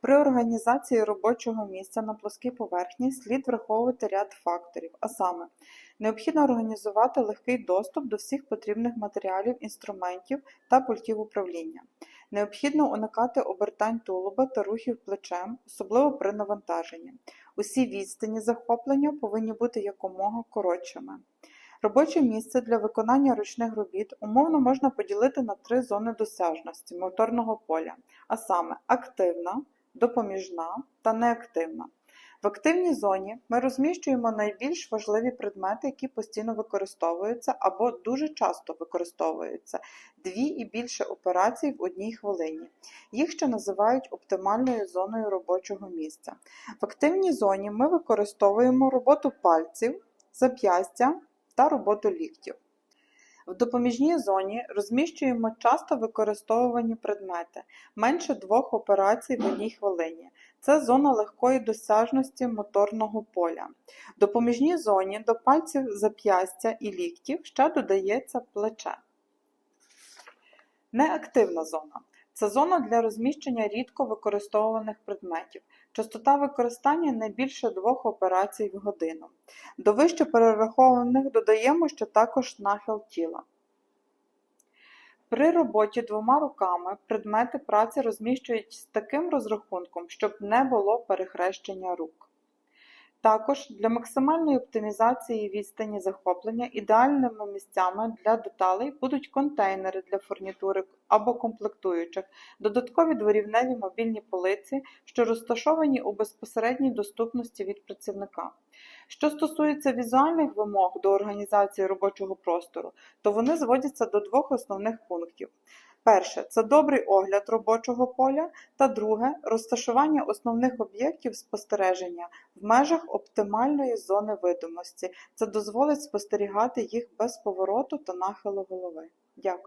При організації робочого місця на плоскій поверхні слід враховувати ряд факторів, а саме, необхідно організувати легкий доступ до всіх потрібних матеріалів, інструментів та пультів управління. Необхідно уникати обертань тулуба та рухів плечем, особливо при навантаженні. Усі відстані захоплення повинні бути якомога коротшими. Робоче місце для виконання ручних робіт умовно можна поділити на три зони досяжності моторного поля, а саме активна, допоміжна та неактивна. В активній зоні ми розміщуємо найбільш важливі предмети, які постійно використовуються або дуже часто використовуються, дві і більше операцій в одній хвилині. Їх ще називають оптимальною зоною робочого місця. В активній зоні ми використовуємо роботу пальців, зап'ястя та роботу ліктів. В допоміжній зоні розміщуємо часто використовувані предмети, менше двох операцій в одній хвилині. Це зона легкої досяжності моторного поля. В допоміжній зоні до пальців зап'ястя і ліктів ще додається плече. Неактивна зона. Це зона для розміщення рідко використовуваних предметів. Частота використання не більше двох операцій в годину. До вище перерахованих додаємо ще також нахил тіла. При роботі двома руками предмети праці розміщують з таким розрахунком, щоб не було перехрещення рук. Також для максимальної оптимізації відстані захоплення ідеальними місцями для деталей будуть контейнери для фурнітури або комплектуючих, додаткові дворівневі мобільні полиці, що розташовані у безпосередній доступності від працівника. Що стосується візуальних вимог до організації робочого простору, то вони зводяться до двох основних пунктів. Перше це добрий огляд робочого поля, та друге розташування основних об'єктів спостереження в межах оптимальної зони видимості. Це дозволить спостерігати їх без повороту та нахилу голови. Дякую.